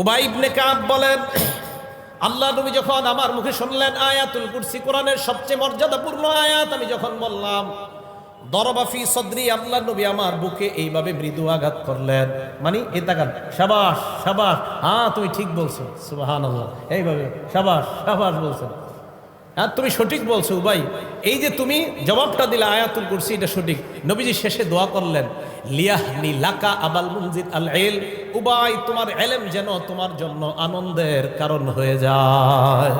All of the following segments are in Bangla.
উবাই ইবনে কাব বলেন, আল্লাহ নবী যখন আমার মুখে শুনলেন আয়াতুল কুরসি, কোরআনের সবচেয়ে মর্যাদাপূর্ণ আয়াত, আমি যখন বললাম দরবাফি সদরি, আল্লাহ নবী আমার বুকে এইভাবে মৃদু আঘাত করলেন। মানে এ তাকান, সাবাস সাবাস হ্যাঁ তুমি ঠিক বলছো সুবাহান আল্লাহ এইভাবে, সাবাস সাবাস বলছেন। হ্যাঁ তুমি সঠিক বলছো ভাই এই যে তুমি জবাবটা দিলে আয়াতুল করছি এটা সঠিক। নবীজি শেষে দোয়া করলেন লিয়াহনি লাকা আবাল মুনজির আল এল উবাই, তোমার এলেম যেন তোমার জন্য আনন্দের কারণ হয়ে যায়।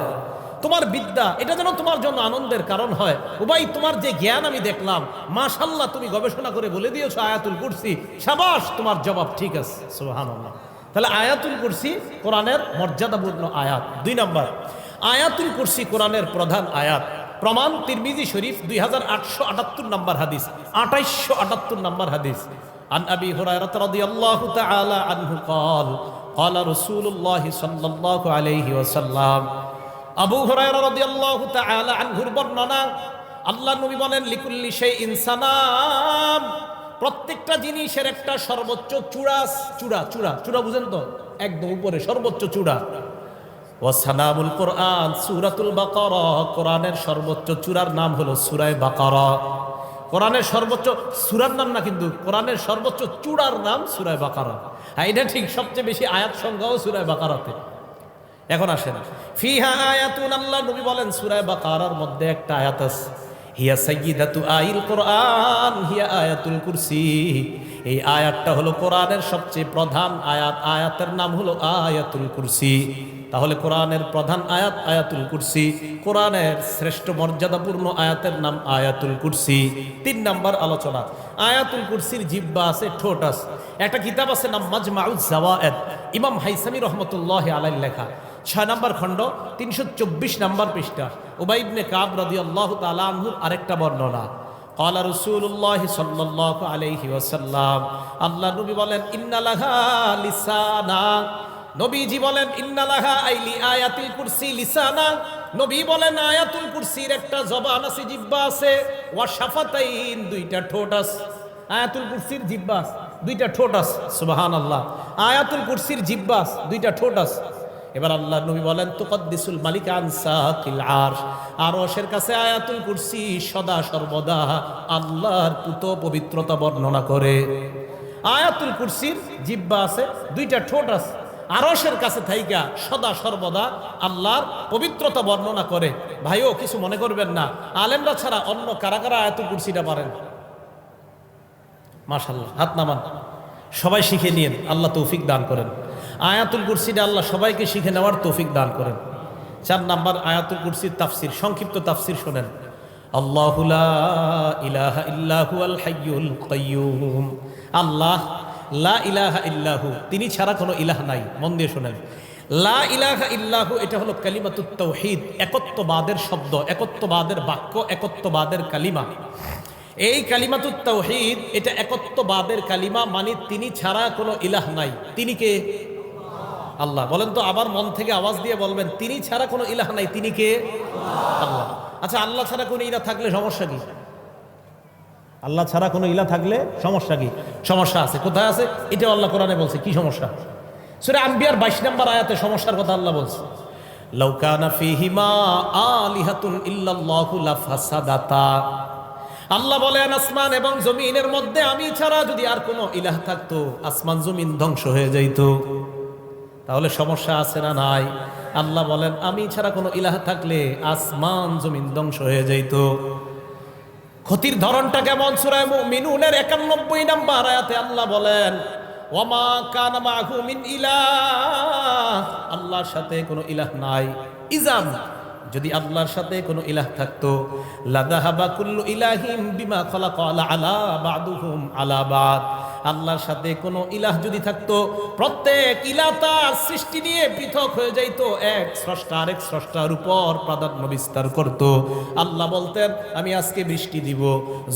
তোমার বিদ্যা, এটা যেন তোমার জন্য আনন্দের কারণ হয়। উবাই, তোমার যে জ্ঞান আমি দেখলাম মাশাল্লাহ তুমি গবেষণা করে বলে দিয়েছ আয়াতুল কুরসি। সাবাস, তোমার জবাব ঠিক আছে, সুবহানাল্লাহ। তাহলে আয়াতুল কুরসি কোরআনের মর্যাদাপূর্ণ আয়াত। দুই নম্বর আয়াতুল কুরসি কোরআনের প্রধান আয়াত প্রমাণ তিরমিজি শরীফ দুই হাজার আটশো আটাত্তর নম্বর হাদিস আঠাইশশো আটাত্তর নম্বর হাদিস عن أبي هريرة رضي الله تعالى عنه قال قال رسول الله صلى الله عليه وسلم আবু হুরায়রা রাদিয়াল্লাহু তাআলা আনহুর বর্ণনা আল্লাহ নবী বলেন লিকুল্লি সেই ইনসানাম প্রত্যেকটা জিনিসের একটা সর্বোচ্চ চূড়া চূড়া চূড়া চূড়া বুঝেন তো একদম উপরে সর্বোচ্চ চূড়া ওয়াসানামুল কোরআন, সূরাতুল বাকারা। কোরআনের সর্বোচ্চ চূড়ার নাম হলো সূরায়ে বাকারা। কোরআনের সর্বোচ্চ সূরার নাম না, কিন্তু কোরআনের সর্বোচ্চ চূড়ার নাম সূরায়ে বাকারা। হ্যাঁ এটা ঠিক, সবচেয়ে বেশি আয়াত সংখ্যাও সূরায়ে বাকারাতে। এখন আসেন। ফিহা আয়াতুন, আল্লাহ নবী বলেন সূরায়ে বাকারার মধ্যে একটা আয়াত আছে। হিয়া সাইয়্যিদাতু আইল কোরআন, হিয়া আয়াতুল কুরসি। এই আয়াতটা হলো কোরআনের সবচেয়ে প্রধান আয়াত। আয়াতের নাম হলো আয়াতুল কুরসি। তাহলে কোরআনের প্রধান আয়াত আয়াতুল কুরসি, কোরআনের শ্রেষ্ঠ মর্যাদাপূর্ণ আয়াতের নাম আয়াতুল কুরসি। তিন নাম্বার আলোচনা, আয়াতুল কুরসির জিব্বা আছে ঠোঁট আছে। একটা কিতাব আছে নাম মাজমাউজ জাওয়ায়েদ, ইমাম হাইসামি রহমতুল্লাহ আলাই লেখা। ছয় নম্বর খণ্ড, তিনশো চব্বিশ নম্বর পৃষ্ঠা উবাইবনে কাব রদি আল্লাহ তালাহুর আরেকটা বর্ণনা। কলা রসুল্লাহ সাল্লাহ আলহি ওসাল্লাম আল্লাহ নবী বলেন, ইন্নালাহা লিসানা নবীজি বলেন, ইন্নালাহা আইলি আয়াতুল কুরসি লিসানা। নবী বলেন, আয়াতুল কুরসির একটা জবান আছে, জিব্বা আছে। ওয়া শাফাতাইন, দুইটা ঠোঁট আছে। আয়াতুল কুরসির জিব্বা আছে, দুইটা ঠোঁট আছে, সুবহানাল্লাহ। আয়াতুল কুরসির জিব্বা আছে, দুইটা ঠোঁট আছে। এবার আল্লাহ নবী বলেন, তুকদ্দিসুল মালিক আনসাকিল আরশ। আরশের কাছে আয়াতুল কুরসি সদা সর্বদা আল্লাহর পুত পবিত্রতা বর্ণনা করে। আয়াতুল কুরসির জিব্বা আছে, দুইটা ঠোঁট আছে। আরশের কাছে থাইকা সদা সর্বদা আল্লাহর পবিত্রতা বর্ণনা করে। ভাইও, কিছু মনে করবেন না। আলেমরা ছাড়া অন্য কারা কারা আয়াতুল কুরসিটা পারেন? মাশাল্লাহ হাত নামান। সবাই শিখে নিন, আল্লাহ তৌফিক দান করেন। আয়াতুল কুরসিটা আল্লাহ সবাইকে শিখে নেওয়ার তৌফিক দান করেন। চার নাম্বার আয়াতুল কুরসির তাফসির, সংক্ষিপ্ত তাফসির শোনেন। আল্লাহু লা ইলাহা ইল্লাহু আল হাইয়ুল কাইয়ুম। আল্লাহ লা ইলাহা ইল্লাহু, তিনি ছাড়া কোনো ইলাহ নাই, মন দিয়ে শোনেন। লা ইলাহা ইল্লাহু, এটা হলো কালিমাতুত তাওহীদ, একত্ববাদের শব্দ, একত্ববাদের বাক্য, একত্ববাদের কালিমা। এই কালিমাতুত তাওহীদ, এটা একত্ববাদের কালিমা মানে তিনি ছাড়া কোনো ইলাহ নাই। তিনি কে? আল্লাহ। বলেন তো, আবার মন থেকে আওয়াজ দিয়ে বলবেন, তিনি ছাড়া কোনো ইলাহ নাই, তিনি কে? আল্লাহ। আচ্ছা আল্লাহ ছাড়া কোনো ইলাহ থাকলে সমস্যা কি? আল্লাহ ছাড়া কোনো ইলা থাকলে সমস্যা কি? সমস্যা আছে। কোথায় আছে? এটা আল্লাহ কোরআনে বলছে, কি সমস্যা? সুরে আম্বিয়ার বাইশ নম্বর আয়াতে সমস্যার কথা আল্লাহ বলছে। লৌকানা ফিহিমা আলিহাতুন ইল্লাল্লাহু লাফাসাদাতা। আল্লাহ বলেন, আসমান এবং জমিনের মধ্যে আমি ছাড়া যদি আর কোনো ইলাহ থাকতো, আসমান জমিন ধ্বংস হয়ে যাইত। তাহলে সমস্যা আছে না নাই? আল্লাহ বলেন, আমি ছাড়া কোনো ইলাহ থাকলে আসমান জমিন ধ্বংস হয়ে যাইত। ক্ষতির ধরনটা কেমন? সুরায় মিনুনের একানব্বই নাম্বার আয়াতে আল্লাহ বলেন ওমা কান মাহু মিন ইলাহ। আল্লাহর সাথে কোনো ইলাহ নাই। ইজাম, যদি আল্লাহর সাথে কোনো ইলাহ থাকতো, লাদাহাবা কুল্লু ইলাহিম বিমা খলাক আলা বাদুহুম আলা বাদ। আল্লাহর সাথে কোনো ইলাহ যদি থাকতো, প্রত্যেক ইলাহ তার সৃষ্টি নিয়ে পৃথক হয়ে যাইত, এক স্রষ্টা আরেক স্রষ্টার উপর প্রাধান্য বিস্তার করত। আল্লাহ বলতেন, আমি আজকে বৃষ্টি দিব,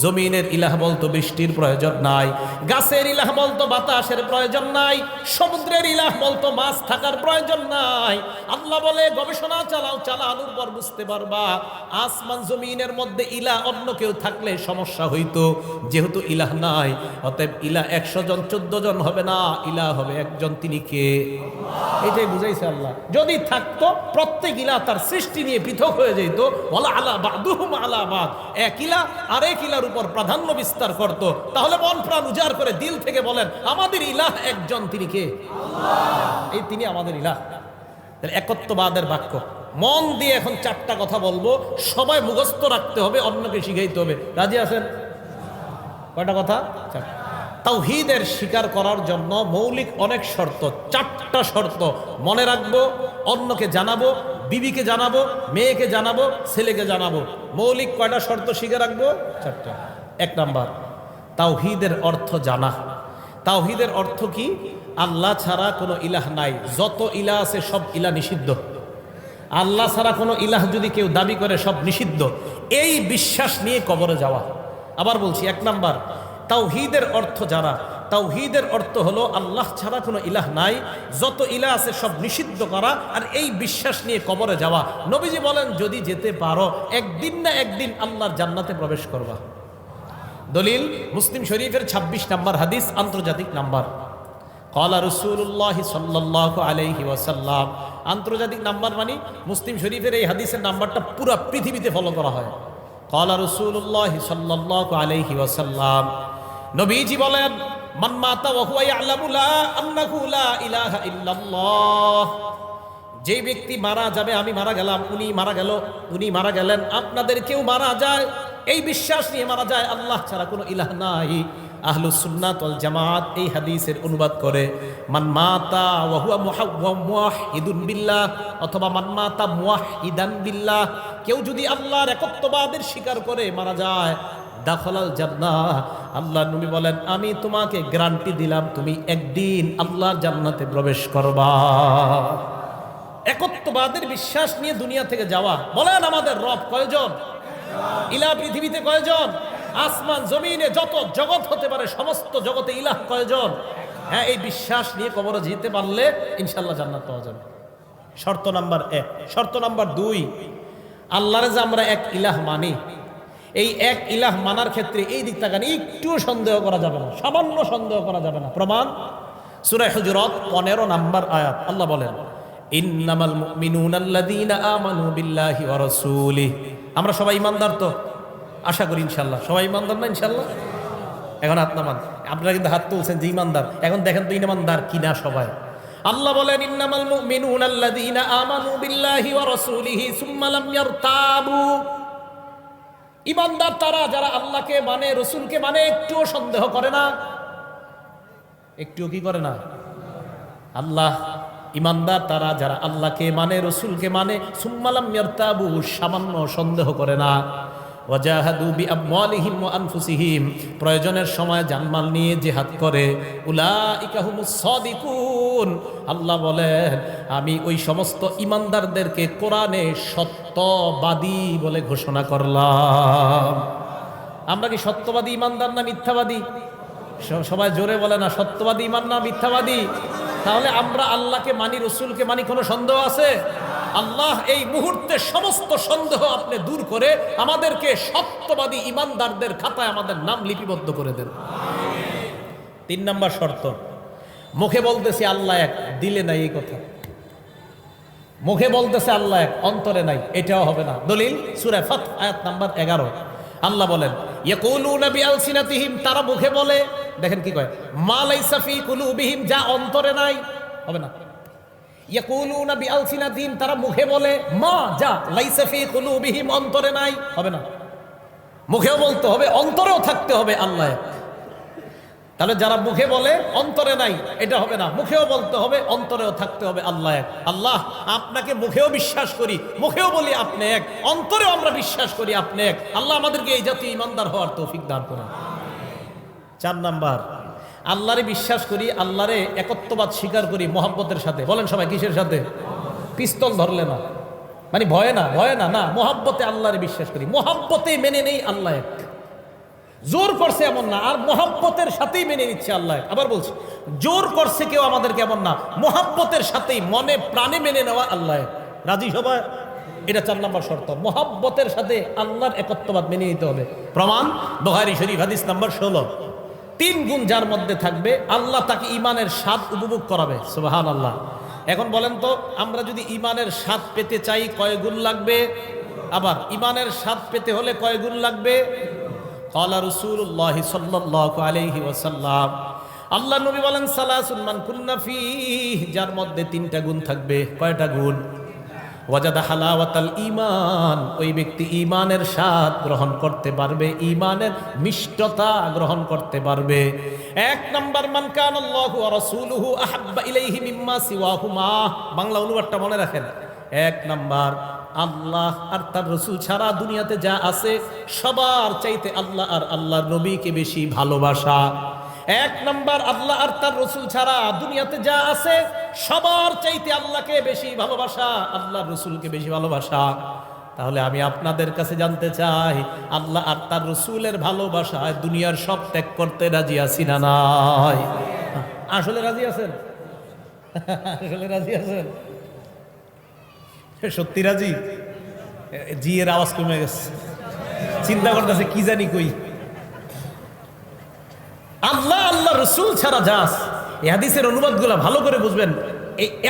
জমিনের ইলাহ বলতো বৃষ্টির প্রয়োজন নাই, গাছের ইলাহ বলতো বাতাসের প্রয়োজন নাই, সমুদ্রের ইলাহ বলতো মাছ থাকার প্রয়োজন নাই। আল্লাহ বলে, গবেষণা চালাও চালানোর পর বুঝতে পারবা। আসমান জমিনের মধ্যে ইলা অন্য কেউ থাকলে সমস্যা হইতো, যেহেতু ইলাহ নাই, অতএব ইলাহ একশো জন, চোদ্দ জন হবে না, ইলাহ হবে একজন, তিনি কে? এটাই বুঝাইছে আল্লাহ। যদি থাকতো, প্রত্যেক ইলা তার সৃষ্টি নিয়ে পৃথক হয়ে যেত। বলা আলা বাদুহুম এক ইলা, আরেক ইলার উপর প্রাধান্য বিস্তার করত। তাহলে মন প্রাণ উজাড় করে দিল থেকে বলেন, আমাদের ইলাহ একজন, তিনি কে? এই তিনি আমাদের ইলাহ। তাহলে একত্ববাদের বাক্য। মন দিয়ে এখন চারটা কথা বলব। সবাই মুখস্থ রাখতে হবে, অন্যকে শিখাইতে হবে। রাজি আছেন? কয়টা কথা? চারটা। তাওহীদের স্বীকার করার জন্য মৌলিক অনেক শর্ত, চারটা শর্ত মনে রাখব, অন্যকে জানাব, বিবিকে জানাব, মেয়েকে জানাব, ছেলেকে জানাব। মৌলিক কয়টা শর্ত শিখে রাখব? চারটা। এক নাম্বার, তাওহিদের অর্থ জানা। তাওহিদের অর্থ কি? আল্লাহ ছাড়া কোনো ইলাহ নাই, যত ইলাহ আছে সব ইলা নিষিদ্ধ। আল্লাহ ছাড়া কোনো ইলাহ যদি কেউ দাবি করে সব নিষিদ্ধ। এই বিশ্বাস নিয়ে কবরে যাওয়া। আবার বলছি, এক নাম্বার তাওহীদের অর্থ যারা তাওহীদের অর্থ হলো আল্লাহ ছাড়া কোনো ইলাহ নাই। যত ইলাহ আছে সব নিষিদ্ধ করা আর এই বিশ্বাস নিয়ে কবরে যাওয়া। নবীজি বলেন, যদি যেতে পারো, একদিন না একদিন আল্লাহর জান্নাতে প্রবেশ করবা। দলিল, মুসলিম শরীফের ২৬ নাম্বার হাদিস, আন্তর্জাতিক নাম্বার। কলা রসুল্লাহ সাল্লাহ আলাইহি ওয়াসাল্লাম। আন্তর্জাতিক নাম্বার মানে মুসলিম শরীফের এই হাদিসের নাম্বারটা পুরো পৃথিবীতে ফলো করা হয়। কলা রসুল্লাহ সাল্লাহ আলাইহি ওয়াসাল্লাম। নবীজি বলেন, মান মাতা ওয়া হুয়া ইয়ালামু লা আন্নাহু লা ইলাহা ইল্লাল্লাহ। যে ব্যক্তি মারা যাবে, আমি মারা গেলাম, উনি মারা গেল, উনি মারা গেলেন, আপনাদের কেউ মারা যায়? এই বিশ্বাস নিয়ে মারা যায়, আল্লাহ ছাড়া কোনো ইলাহ নাই। আহলু সুন্নাত জামাত এই হাদিসের অনুবাদ করে, মান মাতা ওয়া হুয়া মুহাওয়া মুওয়াহিদুন বিল্লাহ, অথবা, মান মাতা মুওয়াহিদান বিল্লাহ, কেউ যদি আল্লাহর একত্ববাদের স্বীকার করে মারা যায় দাখলাল জান্নাহ। আল্লাহ নবী বলেন, আমি তোমাকে গ্যারান্টি দিলাম, তুমি একদিন আল্লাহর জান্নাতে প্রবেশ করবা। একত্ববাদের বিশ্বাস নিয়ে দুনিয়া থেকে যাওয়া। বলেন আমাদের রব কয়জন? ইলা পৃথিবীতে কয়জন? আসমান, জমিনে যত জগৎ হতে পারে, সমস্ত জগতে ইলাহ কয়জন? হ্যাঁ এই বিশ্বাস নিয়ে কবরে যেতে পারলে ইনশাল্লাহ জান্নাত পাওয়া যাবে। শর্ত নাম্বার এক। শর্ত নাম্বার দুই, আল্লাহরে যে আমরা এক ইলাহ মানি। এই এক ইলাহ মানার ক্ষেত্রে এই দিক তাকান, একটুও সন্দেহ করা যাবে না, সামান্য সন্দেহ করা যাবে না। প্রমাণ সুরায় হুজুরত পনেরো নাম্বার আয়াত, আল্লাহ বলেন আমরা সবাই ইমানদার তো? আশা করি ইনশাল্লাহ সবাই ইমানদার না ইনশাআল্লাহ? এখন হাত নামান। আপনারা কিন্তু হাত তুলছেন যে ইমানদার। এখন দেখেন তো ইমানদার কিনা সবাই। আল্লাহ বলেন, ইন্নামাল মুমিনুনা আল্লাযীনা আমানু বিল্লাহি ওয়া রাসূলিহি সুম্মা ইয়ারতাবু। ইমানদার তারা যারা আল্লাহকে মানে রসুলকে মানে একটুও সন্দেহ করে না। একটুও কি করে না? আল্লাহ, ইমানদার তারা যারা আল্লাহকে মানে রসুলকে মানে সুম্মালাম সামান্য সন্দেহ করে না। ওয়াজাহাদু বিআমওয়ালিহিম ওয়া আনফুসিহিম। প্রয়োজনের সময় জানমাল নিয়ে জিহাদ করে। উলাইকা হুমুস সাদিকুন। আল্লাহ বলেন, আমি ওই সমস্ত ইমানদারদেরকে কোরআনে সত্যবাদী বলে ঘোষণা করলাম। আমরা কি সত্যবাদী, ইমানদার না মিথ্যাবাদী? সবাই জোরে বলে না, সত্যবাদী, ইমান না মিথ্যাবাদী? তাহলে আমরা আল্লাহকে মানি, রসুলকে মানি, কোনো সন্দেহ আছে? আল্লাহ এই মুহূর্তে সমস্ত সন্দেহ আপনি দূর করে আমাদেরকে সত্যবাদী ইমানদারদের খাতায় আমাদের নাম লিপিবদ্ধ করে দেন। তিন নম্বর শর্ত, মুখে বলতেছি আল্লাহ এক, দিলে নাই এই কথা। মুখে বলতেছে আল্লাহ এক, অন্তরে নাই, এটাও হবে না। দলিল সুরে ফাত আয়াত নাম্বার এগারো। আল্লাহ বলেন ইয়াকুলুনা বিআলসিনাতিহিম, তারা মুখে বলে, দেখেন কি কয়, মা লাইসা ফি কুলুবিহিম, যা অন্তরে নাই। হবে না। ইয়াকুলুনা বিআলসিনাতিহিম, তারা মুখে বলে, মা, যা, লাইসা ফি কুলুবিহিম, অন্তরে নাই। হবে না। মুখেও বলতে হবে, অন্তরেও থাকতে হবে আল্লাহ। তাহলে যারা মুখে বলে, অন্তরে নাই, এটা হবে না। মুখেও বলতে হবে, অন্তরেও থাকতে হবে আল্লাহ এক। আল্লাহ, আপনাকে মুখেও বিশ্বাস করি, মুখেও বলি আপনি এক, অন্তরেও আমরা বিশ্বাস করি আপনি এক। আল্লাহ আমাদেরকে এই জাতীয় ইমানদার হওয়ার তৌফিক দান করেন। চার নাম্বার, আল্লাহরে বিশ্বাস করি, আল্লাহরে একত্ববাদ স্বীকার করি মোহাব্বতের সাথে। বলেন সবাই, কিসের সাথে? পিস্তল ধরলে না। মানে ভয়ে না ভয়ে না না। মোহাব্বতে আল্লাহরে বিশ্বাস করি। মোহাব্বতে মেনে নেই আল্লাহ এক। জোর করছে এমন না, আর মোহাব্বতের সাথেই মেনে নিচ্ছে আল্লাহ। আবার বলছি, জোর করছে কেউ আমাদেরকে এমন না, মোহাব্বতের সাথেই মনে প্রাণে মেনে নেওয়া আল্লাহ। রাজি সবাই? এটা চার নম্বর শর্ত। মোহাব্বতের সাথে আল্লাহর একত্ববাদ মেনে নিতে হবে। প্রমাণ বহারি শরীফ, হাদিস নাম্বার ষোলো। তিন গুণ যার মধ্যে থাকবে, আল্লাহ তাকে ইমানের স্বাদ উপভোগ করাবে। সুবাহান আল্লাহ এখন বলেন তো, আমরা যদি ইমানের স্বাদ পেতে চাই, কয় গুণ লাগবে? আবার ইমানের স্বাদ পেতে হলে কয় গুণ লাগবে? কলা রসুল্লাহ সাল্লাহ আলহি ওসাল্লাম আল্লাহ নবী বলেন সালাসুলমান কুন্নাফি যার মধ্যে তিনটা গুণ থাকবে। কয়টা গুণ? ওয়াজাদা হালাওয়াতাল ইমান ওই ব্যক্তি ইমানের স্বাদ গ্রহণ করতে পারবে ইমানের মিষ্টতা গ্রহণ করতে পারবে। এক নম্বর, মান কান আল্লাহু রাসূলুহু আহাব্বা ইলাইহি মিম্মা সিওয়াহুমা। বাংলা অনুবাদটা মনে রাখেন। এক নাম্বার, আল্লাহ আর তার রসুল ছাড়া দুনিয়াতে যা আছে, সবার চাইতে আল্লাহ আর আল্লাহর নবীকে বেশি ভালোবাসা। এক নাম্বার, আল্লাহ আর তার রসুল ছাড়া দুনিয়াতে যা আছে, সবার চাইতে আল্লাহকে বেশি ভালোবাসা আল্লাহ রসুলকে বেশি ভালোবাসা। তাহলে আমি আপনাদের কাছে জানতে চাই, আল্লাহ আর তার রসুলের ভালোবাসায় দুনিয়ার সব ত্যাগ করতে রাজি আছি না নাই? আসলে রাজি আছেন? আসলে রাজি আছেন? সত্যি রাজি? জি, এর আওয়াজ কমে গেছে। চিন্তা করতেছে, কি জানি কই। আল্লাহ আল্লাহ রসুল ছাড়া যাস এই হাদিসের অনুবাদগুলো ভালো করে বুঝবেন।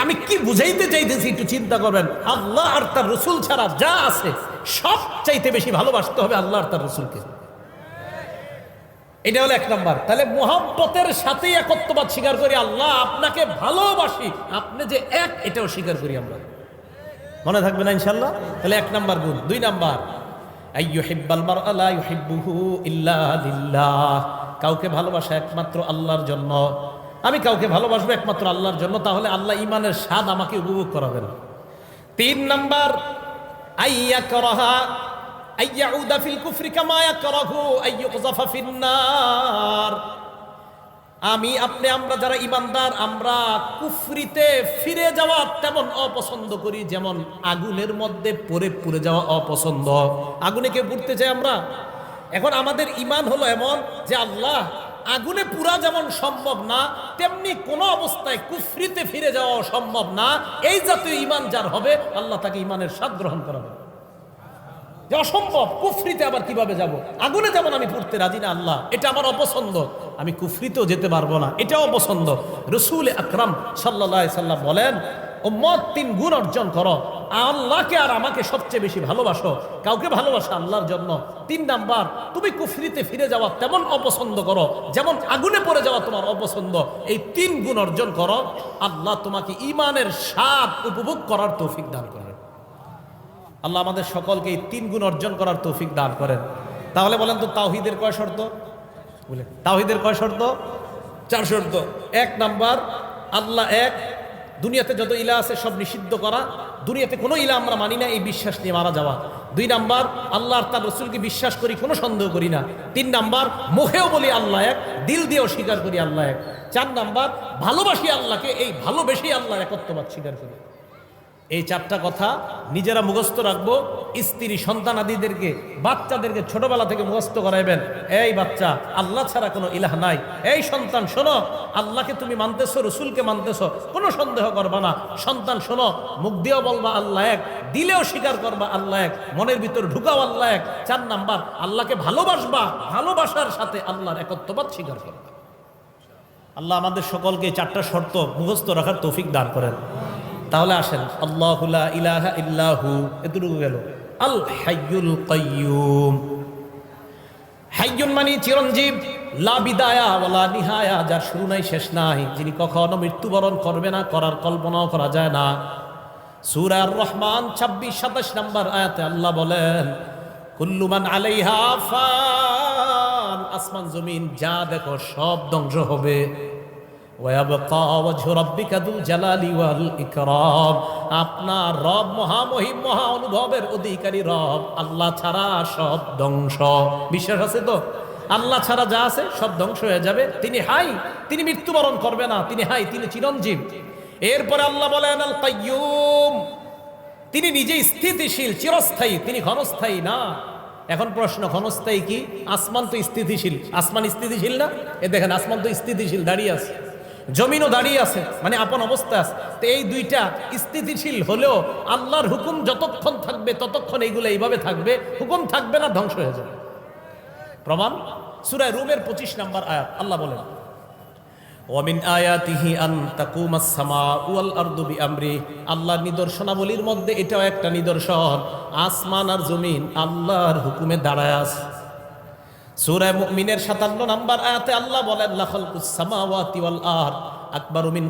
আমি কি বুঝাইতে চাইতেছি, একটু চিন্তা করবেন। আল্লাহ আর তার রসুল ছাড়া যা আছে সব চাইতে বেশি ভালোবাসতে হবে আল্লাহ আর তার রসুলকে। এটা হলো এক নম্বর। তাহলে মোহাম্মতের সাথেই একত্ববাদ স্বীকার করি, আল্লাহ আপনাকে ভালোবাসি। আপনি যে এক, এটাও স্বীকার করি আমরা। মনে থাকবে না ইনশাল্লাহ তাহলে এক নাম্বার গুণ। দুই নাম্বার। কাউকে ভালোবাসা একমাত্র আল্লাহর জন্য। আমি কাউকে ভালোবাসবো একমাত্র আল্লাহর জন্য, তাহলে আল্লাহ ইমানের স্বাদ আমাকে উপভোগ করাবেন। তিন নাম্বার। আইয়া করহা আইয়াউদা ফিল কুফরি কামা ইয়াকরাহু আইয়ুকযাফা ফিন্নার আমি, আপনি, আমরা যারা ইমানদার, আমরা কুফরিতে ফিরে যাওয়া তেমন অপছন্দ করি যেমন আগুনের মধ্যে পড়ে, পুড়ে যাওয়া অপছন্দ। আগুনে কে পুড়তে চাই আমরা? এখন আমাদের ইমান হলো এমন যে আল্লাহ আগুনে পুরা যেমন সম্ভব না, তেমনি কোনো অবস্থায় কুফরিতে ফিরে যাওয়া সম্ভব না। এই জাতীয় ইমান যার হবে, আল্লাহ তাকে ইমানের স্বাদ গ্রহণ করাবে যে অসম্ভব, কুফরিতে আবার কীভাবে যাব? আগুনে যেমন আমি পড়তে রাজি না, আল্লাহ, এটা আমার অপছন্দ। আমি কুফরিতেও যেতে পারব না, এটাও অপছন্দ। রসুল আকরাম সাল্লাহ সাল্লাম বলেন ও মত তিন গুণ অর্জন করো। আল্লাহকে আর আমাকে সবচেয়ে বেশি ভালোবাসো। কাউকে ভালোবাসো আল্লাহর জন্য। তিন নাম্বার, তুমি কুফরিতে ফিরে যাওয়া তেমন অপছন্দ করো, যেমন আগুনে পড়ে যাওয়া তোমার অপছন্দ। এই তিন গুণ অর্জন করো। আল্লাহ তোমাকে ইমানের স্বাদ উপভোগ করার তৌফিক দান করেন। আল্লাহ আমাদের সকলকে এই তিন গুণ অর্জন করার তৌফিক দান করেন। তাহলে বলেন তো তাওহিদের কয় শর্ত? বলে, তাওহিদের কয় শর্ত? চার শর্ত। এক নাম্বার, আল্লাহ এক, দুনিয়াতে যত ইলা আছে সব নিষিদ্ধ করা। দুনিয়াতে কোনো ইলা আমরা মানি না, এই বিশ্বাস নিয়ে মারা যাওয়া। দুই নাম্বার, আল্লাহ তার রসুলকে বিশ্বাস করি, কোনো সন্দেহ করি না। তিন নাম্বার, মুখেও বলি আল্লাহ এক, দিল দিয়েও স্বীকার করি আল্লাহ এক। চার নাম্বার, ভালোবাসি আল্লাহকে, এই ভালোবেসেই আল্লাহ একত্ববাদ স্বীকার করি। এই চারটা কথা নিজেরা মুখস্থ রাখব। স্ত্রী সন্তান আদিদেরকে, বাচ্চাদেরকে ছোটবেলা থেকে মুখস্থ করাইবেন। এই বাচ্চা, আল্লাহ ছাড়া কোনো ইলাহ নাই। এই সন্তান, শোনো, আল্লাহকে তুমি মানতেছো, রসুলকে মানতেছো, কোনো সন্দেহ করবা না। সন্তান, শোনো, মুখ দিয়েও বলবা, আল্লাহ এক। দিলেও স্বীকার করবা, আল্লাহ এক। মনের ভিতর ঢুকাও, আল্লাহ এক। চার নাম্বার, আল্লাহকে ভালোবাসবা, ভালোবাসার সাথে আল্লাহর একত্ববাদ স্বীকার করবা। আল্লাহ আমাদের সকলকে চারটা শর্ত মুখস্থ রাখার তৌফিক দান করেন। তাহলে আসেন, আল্লাহ ইলাহা ইল্লাহু এতটুকু গেল। আল হাইয়ুল কাইয়ুম হাইয়ুন মানে চিরঞ্জীব, লা বিদায়া ওয়ালা নিহায়া, যার শুরু নাই শেষ নাই, যিনি কখনো মৃত্যুবরণ করবে না, করার কল্পনাও করা যায় না। সূরার রহমান 26 27 নম্বর আয়াতে আল্লাহ বলেন কুল্লুমান আলাইহা ফান আসমান, জমিন, যা দেখো সব ধ্বংস হবে। আপনার রব মহামহিম, মহা অনুভবের অধিকারী রব। আল্লাহ ছাড়া সব ধ্বংস। বিশ্বাস আছে তো? আল্লাহ ছাড়া যা আছে সব ধ্বংস হয়ে যাবে। তিনি হাই, তিনি মৃত্যুবরণ করবে না। তিনি হাই, তিনি চিরঞ্জীব। এরপরে আল্লাহ বলেন, আল কাইয়ুম। তিনি নিজে স্থিতিশীল, চিরস্থায়ী। তিনি ক্ষণস্থায়ী না। এখন প্রশ্ন, ক্ষণস্থায়ী কি? আসমান তো স্থিতিশীল। আসমান স্থিতিশীল না? এ দেখেন, আসমান তো স্থিতিশীল, দাঁড়িয়ে আছে। জমিনও দাঁড়িয়ে আছে মানে আপন অবস্থা আছে। তো এই দুইটা স্থিতিশীল হলেও আল্লাহর হুকুম যতক্ষণ থাকবে, ততক্ষণ এইগুলো এইভাবে থাকবে, হুকুম থাকবে না, ধ্বংস হয়ে যাবে। প্রমাণ? সুরায় রুমের পঁচিশ নাম্বার আয়াত, আল্লাহ বলেন ওয়ামিন আয়াতিহি আন তাকুমাস সামাউ ওয়াল আরদু বিআমরি। আল্লাহর নিদর্শনাবলীর মধ্যে এটাও একটা নিদর্শন, আসমান আর জমিন আল্লাহর হুকুমে দাঁড়ায় আছে। সূরা মুমিনের 57 নাম্বার আয়াতে আল্লাহ বলেন আকবারু মিন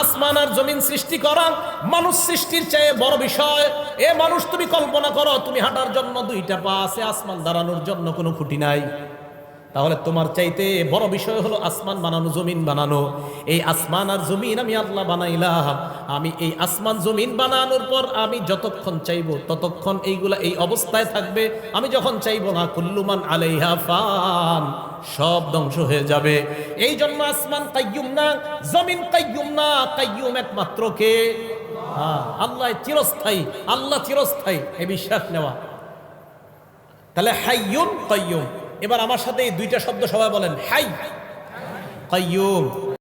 আসমান আর জমিন সৃষ্টি মানুষ সৃষ্টির চেয়ে বড় বিষয়। এ মানুষ তুমি কল্পনা করো, তুমি হাঁটার দুইটা পা আছে, আসমান দাঁড়ানোর জন্য কোনো খুঁটি নাই। তাহলে তোমার চাইতে বড় বিষয় হলো আসমান বানানো জমিন বানানো। এই আসমান আর জমিন আমি আল্লাহ বানাইলাম। আমি এই আসমান জমিন বানানোর পর আমি যতক্ষণ চাইব ততক্ষণ এইগুলা এই অবস্থায় থাকবে। আমি যখন চাইব না কুল্লুমান আলাইহা ফান সব ধ্বংস হয়ে যাবে। এই জন্য আসমান কাইয়ুম না জমিন কাইয়ুম না কাইয়ুম একমাত্র কে? হ্যাঁ, আল্লাহ চিরস্থায়ী আল্লাহ চিরস্থায়ী। এই বিশ্বাস নেওয়া। তাহলে হাইয়ুন কাইয়ুম। এবার আমার সাথে এই দুইটা শব্দ সবাই বলেন হাই। কাইয়ুম।